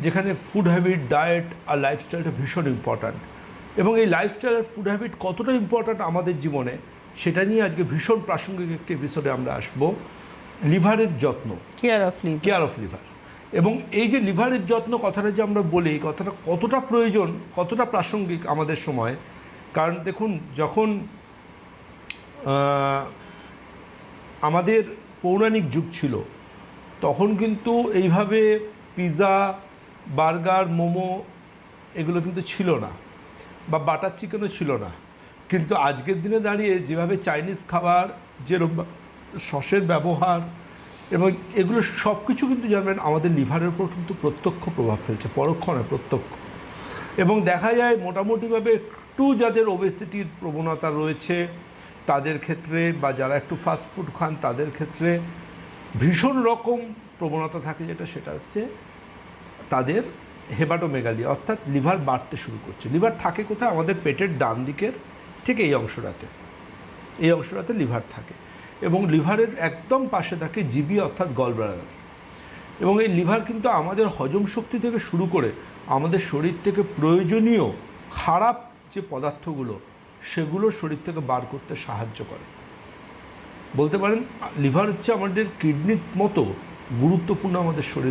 যেখানে food habit diet আর লাইফস্টাইলটা ভীষণ ইম্পর্ট্যান্ট এবং এই লাইফস্টাইল আর ফুড হ্যাবিট কতটা ইম্পর্ট্যান্ট আমাদের জীবনে সেটা নিয়ে আজকে ভীষণ প্রাসঙ্গিক একটি এপিসোডে আমরা আসব। লিভারের যত্ন। Care of live care of liver এবং এই যে লিভারের যত্ন কথাটা যে আমরা বলি এই কথাটা কতটা প্রয়োজন কতটা প্রাসঙ্গিক আমাদের সময়? কারণ দেখুন যখন আমাদের পৌরাণিক যুগ ছিল তখন কিন্তু এইভাবে পিৎজা বার্গার, মোমো এগুলো কিন্তু ছিল না বা বাটার চিকেনও ছিল না। কিন্তু আজকের দিনে দাঁড়িয়ে যেভাবে চাইনিজ খাবার, যেরকম সসের ব্যবহার এবং এগুলো সব কিছু কিন্তু জানবেন আমাদের লিভারের উপর কিন্তু প্রত্যক্ষ প্রভাব ফেলছে পরোক্ষ প্রত্যক্ষ। এবং দেখা যায় মোটামুটিভাবে একটু যাদের ওবেসিটির প্রবণতা রয়েছে, তাদের ক্ষেত্রে বা যারা একটু ফাস্ট ফুড খান, তাদের ক্ষেত্রে ভীষণ রকম প্রবণতা থাকে যেটা, সেটা হচ্ছে তাদের হেবাটোমেগালি অর্থাৎ লিভার বাড়তে শুরু করছে। লিভার থাকে কোথায়? আমাদের পেটের ডান দিকের ঠিক এই অংশটাতে। এই অংশটাতে লিভার থাকে এবং লিভারের একদম পাশে থাকে জিবি, অর্থাৎ গলব্লাডার। এবং এই লিভার কিন্তু আমাদের হজম শক্তি থেকে শুরু করে আমাদের শরীর থেকে প্রয়োজনীয় খারাপ যে পদার্থগুলো, সেগুলো শরীর থেকে বার করতে সাহায্য করে। বলতে পারেন, লিভার হচ্ছে আমাদের কিডনির মতো গুরুত্বপূর্ণ আমাদের শরীর